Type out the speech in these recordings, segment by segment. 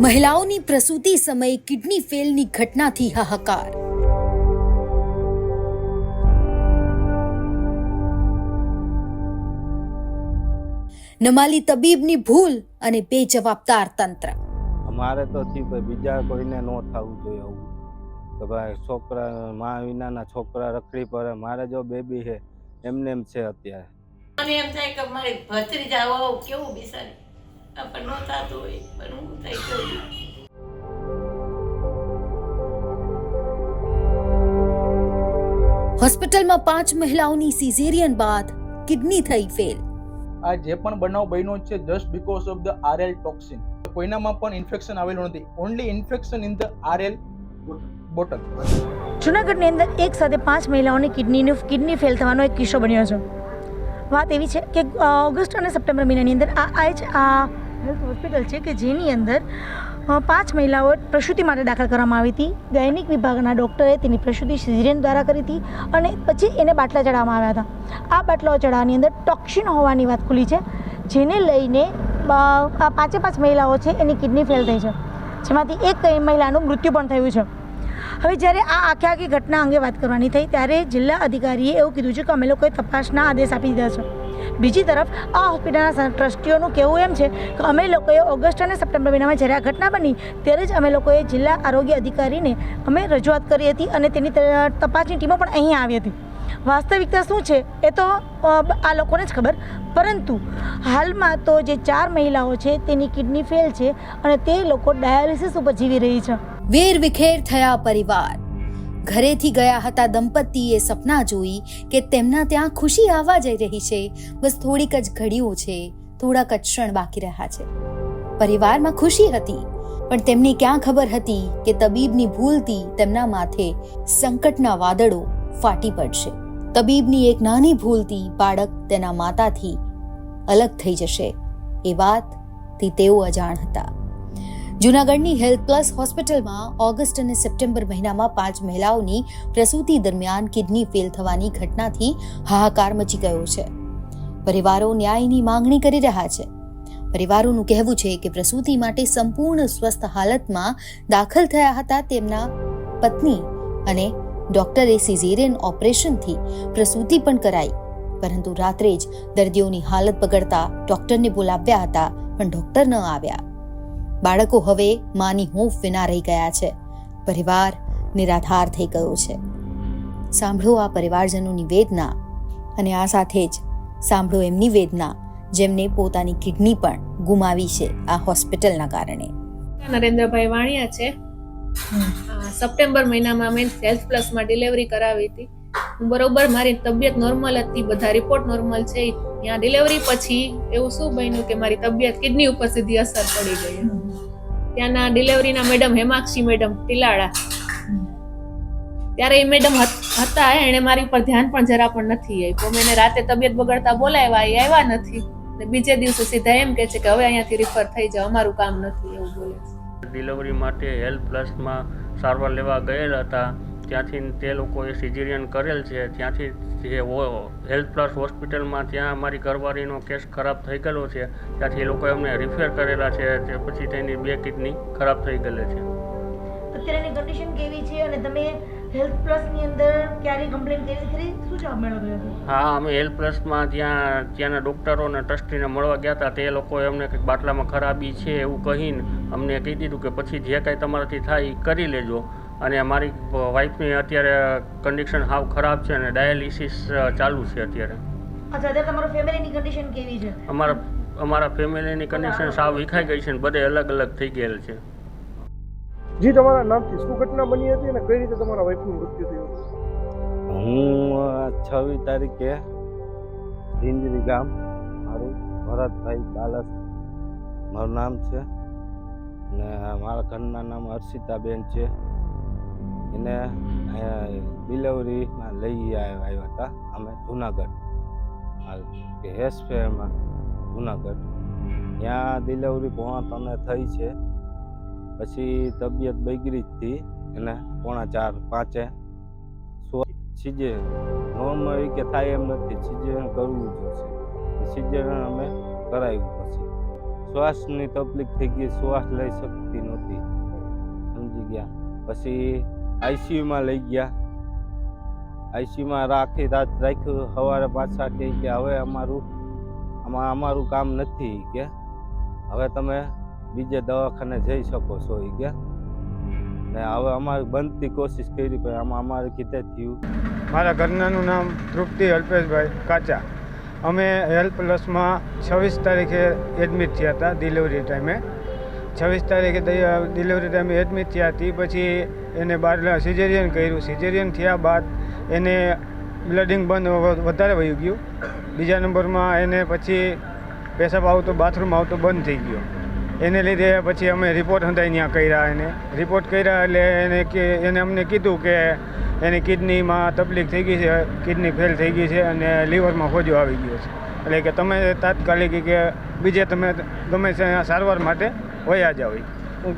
મહિલાઓની પ્રસૂતિ સમયે કિડની ફેલની ઘટનાથી હાહાકાર. નમાલી તબીબની ભૂલ અને બેજવાબદાર તંત્ર. અમારે તો બીજા કોઈને ન થવું જોઈએ આવું. કે ભાઈ છોકરા મા વિનાના છોકરા રખડી પડે. મારે જો બેબી છે એમને એમ છે અત્યારે. મને એમ થાય કે મારી ભત્રીજા કેવું બિસારી આપણને ન થતું હોય પણ હું થઈ ગયું હોસ્પિટલમાં પાંચ મહિલાઓની સિઝેરિયન બાદ કિડની થઈ ફેલ આ જે પણ બનાવ બન્યો છે just because of the RL toxin કોઈનામાં પણ ઇન્ફેક્શન આવેલું નથી. Only infection in the RL bottle જૂનાગઢની અંદર એક સાથે પાંચ મહિલાઓની કિડનીનું કિડની ફેલ થવાનો એક કિસ્સો બન્યો છે. વાત એવી છે કે ઓગસ્ટ અને સપ્ટેમ્બર મહિનાની અંદર આ આ જ આ હેલ્થ હોસ્પિટલ છે કે જેની અંદર પાંચ મહિલાઓ પ્રસૂતિ માટે દાખલ કરવામાં આવી હતી. દૈનિક વિભાગના ડૉક્ટરે તેની પ્રસૂતિ સિઝેરિયન દ્વારા કરી હતી અને પછી એને બાટલા ચડાવવામાં આવ્યા હતા. આ બાટલાઓ ચડાવવાની અંદર ટોક્સિન હોવાની વાત ખુલી છે, જેને લઈને પાંચે પાંચ મહિલાઓ છે એની કિડની ફેલ થઈ છે. જેમાંથી એક મહિલાનું મૃત્યુ પણ થયું છે. હવે જ્યારે આ આખી આખી ઘટના અંગે વાત કરવાની થઈ, ત્યારે જિલ્લા અધિકારીએ એવું કીધું છે કે અમે લોકોએ તપાસના આદેશ આપી દીધા છે. બીજી તરફ, આ હોસ્પિટલના ટ્રસ્ટીઓનું કહેવું એમ છે કે અમે લોકોએ ઓગસ્ટ અને સપ્ટેમ્બર મહિનામાં જ્યારે આ ઘટના બની, ત્યારે જ અમે લોકોએ જિલ્લા આરોગ્ય અધિકારીને અમે રજૂઆત કરી હતી અને તેની તપાસની ટીમો પણ અહીં આવી હતી. વાસ્તવિકતા શું છે એ તો આ લોકોને જ ખબર. પરંતુ હાલમાં તો જે ચાર મહિલાઓ છે, તેની કિડની ફેલ છે અને તે લોકો ડાયાલિસિસ ઉપર જીવી રહી છે. વેર વિખેર થયા પરિવાર. ઘરેથી ગયા હતા દંપતીએ સપના જોઈ કે તેમના ત્યાં ખુશી આવવા જઈ રહી છે. બસ થોડીક જ ઘડીઓ છે. થોડાક જ ક્ષણ બાકી રહ્યા છે. પરિવારમાં ખુશી હતી, પણ તેમને ક્યાં ખબર હતી કે તબીબની ભૂલથી તેમના માથે સંકટના વાદળો ફાટી પડશે. તબીબની એક નાની ભૂલથી બાળક તેના માતાથી અલગ થઈ જશે. એ વાતથી તેઓ અજાણ હતા. જૂનાગઢની હેલ્થ પ્લસ હોસ્પિટલમાં ઓગસ્ટ અને સપ્ટેમ્બર મહિનામાં પાંચ મહિલાઓની પ્રસૂતિ દરમિયાન કિડની ફેલ થવાની ઘટનાથી હાહાકાર મચી ગયો છે. પરિવારો ન્યાયની માંગણી કરી રહ્યા છે. પરિવારોનું કહેવું છે કે પ્રસૂતિ માટે સંપૂર્ણ સ્વસ્થ હાલતમાં દાખલ થયા હતા તેમના પત્ની અને ડોક્ટરે સિઝેરિયન ઓપરેશનથી પ્રસૂતિ પણ કરાઈ. પરંતુ રાત્રે જ દર્દીઓની હાલત બગડતા ડોક્ટરને બોલાવ્યા હતા પણ ડોક્ટર ન આવ્યા. બાળકો હવે માની હૂંફ વિના રહી ગયા છે. પરિવાર નિરાધાર થઈ ગયો છે. સાંભળો આ પરિવારજનોની વેદના અને આ સાથે જ સાંભળો એમની વેદના જેમને પોતાની કિડની પણ ગુમાવી છે આ હોસ્પિટલના કારણે. નરેન્દ્રભાઈ વાણિયા છે. સપ્ટેમ્બર મહિનામાં મેં હેલ્થ પ્લસમાં ડિલિવરી કરાવી હતી. હું બરોબર, મારી તબિયત નોર્મલ હતી, બધા રિપોર્ટ નોર્મલ છે. ત્યાં ડિલિવરી પછી એવું શું બન્યું કે મારી તબિયત કિડની ઉપર સીધી અસર પડી ગઈ. ત્યાંના ડિલિવરીના મેડમ હેમાક્ષી મેડમ ટીલાળા. ત્યારે એ મેડમ હતા એણે મારી ઉપર ધ્યાન પણ જરા પણ નથી આપ્યું. મેં રાતે તબિયત બગડતા બોલાવ્યા, એ આવ્યા નથી. ને બીજે દિવસે સીધા એમ કે છે કે હવે અહીંયાથી રિફર થઈ જાવ અમારું કામ નથી, એવું બોલે છે. ડિલિવરી માટે હેલ્થ પ્લસમાં સારવાર લેવા ગયેલા હતા. ત્યાંથી તે લોકોએ સિઝેરિયન કરેલ છે. ત્યાંથી જે હેલ્થ પ્લસ હોસ્પિટલમાં ત્યાં અમારી ઘરવાળીનો કેસ ખરાબ થઈ ગયેલો છે. ત્યાંથી એ લોકોએ અમને રિફેર કરેલા છે તે પછી તેની બે કિડની ખરાબ થઈ ગયેલી છે. અત્યારેની કન્ડિશન કેવી છે અને તમે હેલ્થ પ્લસની અંદર ક્યારે કમ્પ્લેન કરી ખરી? શું જવાબ મેળવ્યો હતો હા અમે હેલ્થ પ્લસમાં ત્યાં ત્યાંના ડૉક્ટરો અને ટ્રસ્ટીને મળવા ગયા હતા તે લોકોએ અમને કંઈક બાટલામાં ખરાબી છે એવું કહીને અમને કહી દીધું કે પછી જે કાંઈ તમારાથી થાય એ કરી લેજો. અને મારી વાઈફની અત્યારે કન્ડિશન હાવ ખરાબ છે અને ડાયાલિસિસ ચાલુ છે અત્યારે. અચ્છા અત્યારે તમારો ફેમિલીની કન્ડિશન કેવી છે? અમારા અમારા ફેમિલીની કન્ડિશન સાવ વિખાઈ ગઈ છે ને બધે અલગ અલગ થઈ ગયેલ છે. જી તમારા નામથી શું ઘટના બની હતી અને કઈ રીતે તમારા વાઈફનું મૃત્યુ થયું હું છવ્વીસ તારીખે ઝીંજરી ગામ મારું ભરતભાઈ બાલસ મારું નામ છે. ને મારા ઘરના નામ હર્ષિતાબેન છે. એને ડિલિવરીમાં લઈ આવ- આવ્યા હતા. અમે જુનાગઢ. હેસ જુનાગઢ. ત્યાં ડિલિવરી પોણા ત્રણે થઈ છે. પછી તબિયત બગડી હતી. એને પોણા ચાર પાંચે. સીજે, નોર્મલ કે થાય એમ નથી. સિઝેરિયન કરવું જોઈશે સિઝેરિયન અમે કરાવ્યું પછી. શ્વાસની તકલીફ થઈ ગઈ. શ્વાસ લઈ શકતી નહોતી. સમજી ગયા. પછી આઈસીયુમાં લઈ ગયા. આઈસીયુમાં રાખી રાત રાખ્યું. સવારે પાછા કહે કે હવે અમારું, આમાં અમારું કામ નથી કે. હવે તમે બીજે દવાખાને જઈ શકો છો એ કે. ને હવે અમારે બનતી કોશિશ કરી, પણ આમાં અમારે કીધે થયું. મારા ઘરનાનું નામ તૃપ્તિ અલ્પેશભાઈ કાચા. અમે હેલ્પ પ્લસમાં છવ્વીસ તારીખે એડમિટ થયા હતા ડિલિવરી ટાઈમે છવ્વીસ તારીખે ડિલિવરી ટાઈમે એડમિટ થયા હતી. પછી એને બાર સિઝેરિયન કર્યું. સિઝેરિયન થયા બાદ એને બ્લડિંગ બંધ વધારે વહી ગયું. બીજા નંબરમાં એને પછી પેશાબ આવતો બાથરૂમ આવતો બંધ થઈ ગયો. એને લીધે પછી અમે રિપોર્ટ હંધાઈ ત્યાં કર્યા એને. રિપોર્ટ કર્યા એટલે એને કે એને અમને કીધું કે એની કિડનીમાં તકલીફ થઈ ગઈ છે કિડની ફેલ થઈ ગઈ છે અને લીવરમાં ખોજો આવી ગયો છે. એટલે કે તમે તાત્કાલિક કે બીજે તમે ગમે સારવાર માટે વયા. હું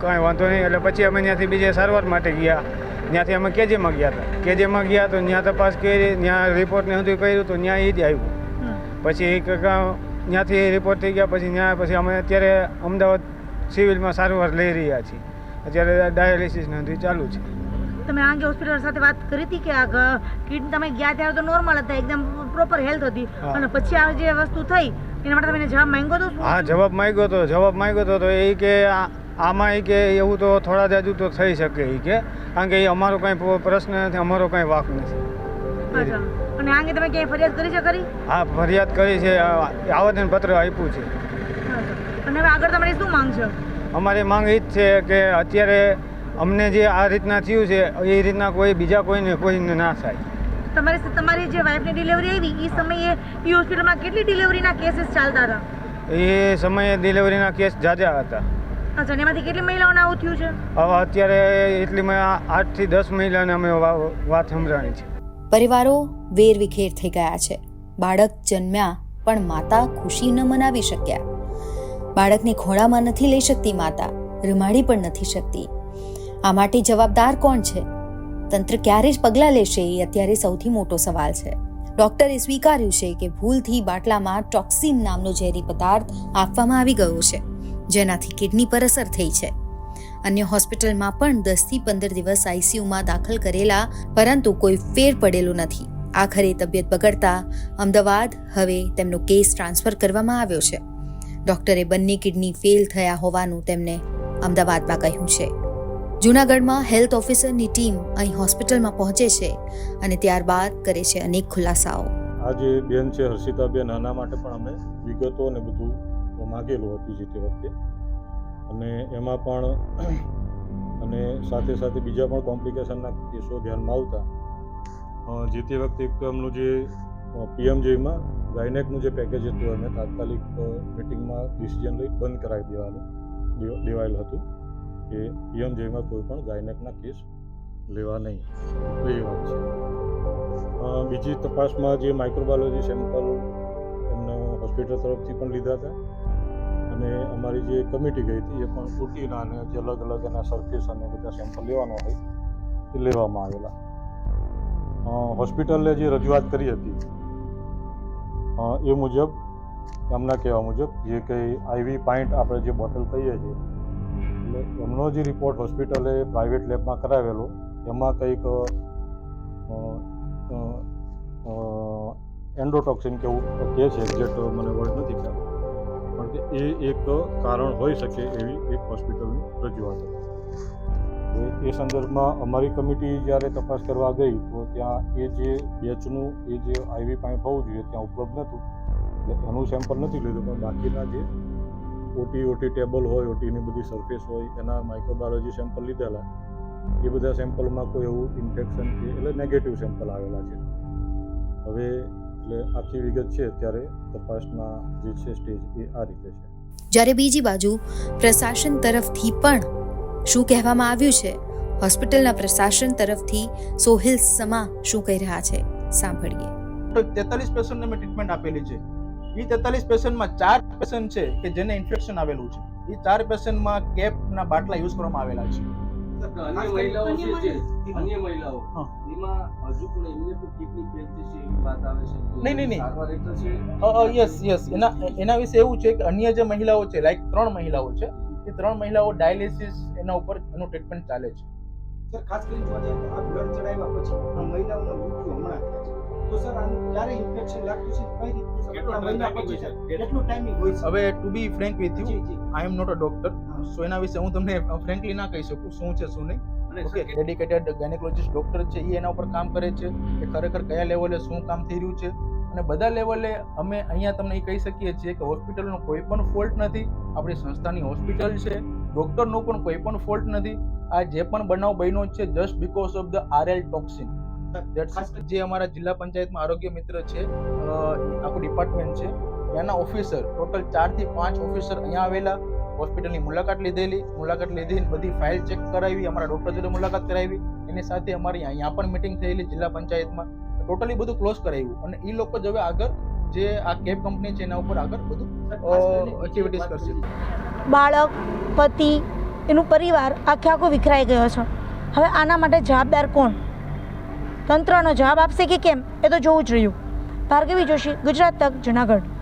કાંઈ વાંધો નહીં. એટલે પછી અમે ત્યાંથી બીજે સારવાર માટે ગયા. ત્યાંથી અમે કેજેમાં ગયા હતા. કેજેમાં ગયા તો ત્યાં તપાસ કરી ત્યાં રિપોર્ટને બધું કર્યું તો ત્યાં એ જ આવ્યું પછી એક ત્યાંથી રિપોર્ટ થઈ ગયા પછી ત્યાં પછી અમે અત્યારે અમદાવાદ સિવિલમાં સારવાર લઈ રહ્યા છીએ. અત્યારે ડાયાલિસિસ ને બધું ચાલુ છે. તમે આગે હોસ્પિટલ સાથે વાત કરી હતી કે આ કિડની તમે ગયા ત્યારે તો નોર્મલ હતા એકદમ પ્રોપર હેલ્થ હતી. અને પછી આ જે વસ્તુ થઈ એના માટે તમે જવાબ માંગ્યો તો શું? હા જવાબ માંગ્યો હતો જવાબ માંગ્યો હતો તો એ કે આ- આમાં એ કે એવું તો થોડા જાજુ તો થઈ શકે એ કે. કારણ કે એ અમારો કંઈ પ્રશ્ન નથી અમારો કંઈ વાક નથી. અને આગે તમે ક્યાંય ફરિયાદ કરી છે હા ફરિયાદ કરી છે આવેદન પત્ર આપ્યું છે. અને હવે આગળ તમારી શું માંગ છે? અમારી માંગ એ જ છે કે અત્યારે અમને જે આ રીતના થયું છે એ રીતના કોઈ બીજા કોઈને કોઈને ના થાય. તમારી તમારી જે વાઈફની ડિલિવરી આવી એ સમયે એ હોસ્પિટલમાં કેટલી ડિલિવરીના કેસીસ ચાલતા હતા? એ સમયે ડિલિવરીના કેસ જાજા હતા. અચ્છા એમાંથી કેટલી મહિલાઓને આવું થયું છે? હવે અત્યારે એટલીમાં આઠથી દસ મહિલાને અમે વાત સંભળાણી છે. પરિવારો વેરવિખેર થઈ ગયા છે. બાળક જન્મ્યા પણ માતા ખુશી ન મનાવી શક્યા. બાળકને ખોળામાં નથી લઈ શકતી માતા રમાડી પણ નથી શકતી. આ માટે જવાબદાર કોણ છે? તંત્ર ક્યારે જ પગલાં લેશે એ અત્યારે સૌથી મોટો સવાલ છે. ડોક્ટરે સ્વીકાર્યું છે કે ભૂલથી બાટલામાં ટોક્સિન નામનો ઝેરી પદાર્થ આપવામાં આવી ગયો છે. જેનાથી કિડની પર અસર થઈ છે. અન્ય હોસ્પિટલમાં પણ દસથી પંદર દિવસ આઈસીયુમાં દાખલ કરેલા, પરંતુ કોઈ ફેર પડેલો નથી. આખરે તબિયત બગડતા અમદાવાદ હવે તેમનો કેસ ટ્રાન્સફર કરવામાં આવ્યો છે. ડોક્ટરે બંને કિડની ફેલ થયા હોવાનું તેમને અમદાવાદમાં કહ્યું છે. જૂનાગઢમાં હેલ્થ ઓફિસરની ટીમ અહીં હોસ્પિટલમાં પહોંચે છે અને ત્યારબાદ કરે છે અનેક ખુલાસાઓ. આજે બેન છે હર્ષિતાબેન આના માટે પણ અમે વિગતો ને બધું માગેલું હતું જે તે વખતે. અને એમાં પણ અને સાથે સાથે બીજા પણ કોમ્પ્લિકેશનના કેસો ધ્યાનમાં આવતા જે તે વખતે એક તો એમનું જે પીએમજેમાં ગાયનેકનું જે પેકેજ હતું અમે તાત્કાલિક મિટિંગમાં ડિસિઝન લઈ બંધ કરાવી દેવાનું દેવા- દેવાયેલ હતું કે પીએમજેમાં કોઈ પણ ગાયનેકના કેસ લેવા નહીં. એ વાત છે. બીજી તપાસમાં જે માઇક્રોબાયોલોજી સેમ્પલ એમને હોસ્પિટલ તરફથી પણ લીધા હતા. અને અમારી જે કમિટી ગઈ હતી એ પણ ફૂટીના અને જે અલગ અલગ એના સરફેસ અને બધા સેમ્પલ લેવાનો હોય એ લેવામાં આવેલા. હોસ્પિટલે જે રજૂઆત કરી હતી એ મુજબ, એમના કહેવા મુજબ જે કંઈ આઈવી પાઇન્ટ આપણે જે બોટલ કહીએ છીએ, એટલે એમનો જે રિપોર્ટ હોસ્પિટલે પ્રાઇવેટ લેબમાં કરાવેલો, એમાં કંઈક એન્ડોટોક્સિન કેવું કહે છે એક્ઝેક્ટ મને વર્ડ નથી ખ્યાલ. પણ કે એ એક કારણ હોઈ શકે એવી એક હોસ્પિટલની રજૂઆત હતી. એ સંદર્ભમાં અમારી કમિટી જ્યારે તપાસ કરવા ગઈ, તો ત્યાં એ જે બેચનું, એ જે આઈવી પાઇપ હોવું જોઈએ, ત્યાં ઉપલબ્ધ નહોતું. એટલે એનું સેમ્પલ નથી લીધું, પણ બાકીના જે ઓટી ઓટી ટેબલ હોય ઓટીની બધી સરફેસ હોય, એના માઇક્રોબાયોલોજી સેમ્પલ લીધેલા, એ બધા સેમ્પલમાં કોઈ એવું ઇન્ફેક્શન કે, એટલે નેગેટિવ સેમ્પલ આવેલા છે. હવે એટલે આખી વિગત છે અત્યારે તપાસના જે છે સ્ટેજ એ આ રીતે છે. જ્યારે બીજી બાજુ પ્રશાસન તરફથી પણ શું કહેવામાં આવ્યું છે? હોસ્પિટલના પ્રશાસન તરફથી સોહિલ સમા શું કહી રહ્યા છે? સાંભળીએ. તેતાલીસ પેશન્ટને મેં ટ્રીટમેન્ટ આપેલી છે. એ તેતાલીસ પેશન્ટમાં ચાર પેશન્ટ છે કે જેને ઇન્ફેક્શન આવેલું છે. એ ચાર પેશન્ટમાં કેપના બાટલા યુઝ કરવામાં આવેલા છે. અન્ય મહિલાઓ છે અન્ય મહિલાઓ. એમાં હજુ પણ એમને પણ કિડની ફેલ છે એવી વાત આવે છે? નહીં, નહીં, નહીં. સારવાર હેઠળ છે? યસ યસ એના એના વિશે એવું છે કે અન્ય જે મહિલાઓ છે લાઈક ત્રણ મહિલાઓ છે એ ત્રણ મહિલાઓ ડાયાલિસિસ એના ઉપર એનું ટ્રીટમેન્ટ ચાલે છે. સર ખાસ કરીને જોવા જઈએ આ બ્લડ ચડાવ્યા પછી આ મહિલાઓના મૃત્યુ હમણાં ક્યારે ઇન્ફેક્શન લાગતું છે કેટલો ટાઈમિંગ હોય હવે to be frank with you I am not a doctor so એના વિશે હું તમને ફ્રેન્કલી ના કહી શકું શું છે શું નહીં. ઓકે ડેડિકેટેડ ગાયનેકોલોજીસ્ટ ડોક્ટર છે એ એના ઉપર કામ કરે છે કે ખરેખર કયા લેવલે શું કામ થઈ રહ્યું છે. અને બધા લેવલે અમે અહીંયા તમને એ કહી શકીએ છીએ કે હોસ્પિટલનો કોઈ પણ ફોલ્ટ નથી. આપણી સંસ્થાની હોસ્પિટલ છે. ડોક્ટરનો પણ કોઈ પણ ફોલ્ટ નથી. આ જે પણ બનાવ બન્યો છે just because of the RL toxin ખાસ જે અમારા જિલ્લા પંચાયતમાં આરોગ્ય મિત્ર છે એ આખું ડિપાર્ટમેન્ટ છે એના ઓફિસર ટોટલ ચારથી પાંચ ઓફિસર અહીંયા આવેલા. હોસ્પિટલની મુલાકાત લીધેલી. મુલાકાત લીધી બધી ફાઇલ ચેક કરાવી. અમારા ડૉક્ટર જોડે મુલાકાત કરાવી. એની સાથે અમારી અહીંયા પણ મિટિંગ થયેલી જિલ્લા પંચાયતમાં. ટોટલી બધું ક્લોઝ કરાવ્યું. અને એ લોકો જ હવે આગળ જે આ કેબ કંપની છે એના ઉપર આગળ બધું એક્ટિવિટીઝ કરશે. બાળક પતિ એનું પરિવાર આખે આખો વિખરાઈ ગયો છે હવે આના માટે જવાબદાર કોણ? તંત્રનો જવાબ આપશે કે કેમ? એ તો જોવું જ રહ્યું. ભાર્ગવી જોશી, ગુજરાત તક, જુનાગઢ.